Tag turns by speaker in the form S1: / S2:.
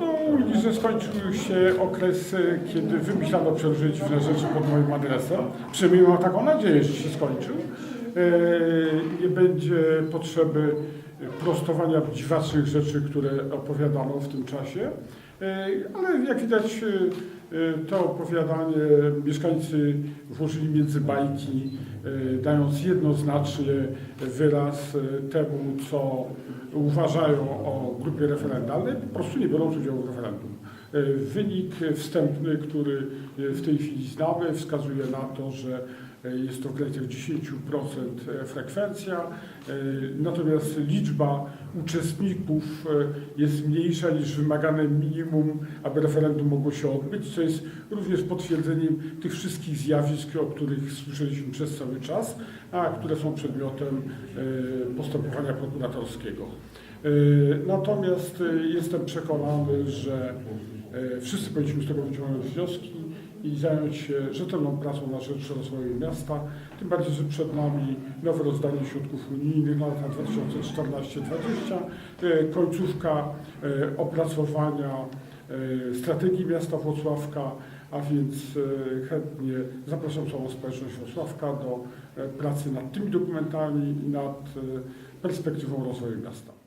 S1: No, widzisz, że skończył się okres, e, kiedy wymyślano przeróżne dziwne rzeczy pod moim adresem. Przynajmniej mam taką nadzieję, że się skończył. E, Nie będzie potrzeby prostowania dziwacznych rzeczy, które opowiadano w tym czasie. E, Ale jak widać, e, e, to opowiadanie mieszkańcy włożyli między bajki, dając jednoznacznie wyraz temu, co uważają o grupie referendalnej, po prostu nie biorą udziału w referendum. Wynik wstępny, który w tej chwili znamy, wskazuje na to, że jest to w granicach 10% frekwencja, natomiast liczba liczba uczestników e, jest mniejsza niż wymagane minimum, aby referendum mogło się odbyć, co jest również potwierdzeniem tych wszystkich zjawisk, o których słyszeliśmy przez cały czas, a które są przedmiotem e, postępowania prokuratorskiego. E, Natomiast jestem przekonany, że wszyscy powinniśmy z tego wyciągnąć wnioski i zająć się rzetelną pracą na rzecz rozwoju miasta. Tym bardziej, że przed nami nowe rozdanie środków unijnych na lata 2014-2020, e, końcówka e, opracowania e, strategii miasta Włocławka, a więc chętnie zapraszam całą społeczność Włocławka do pracy nad tymi dokumentami i nad perspektywą rozwoju miasta.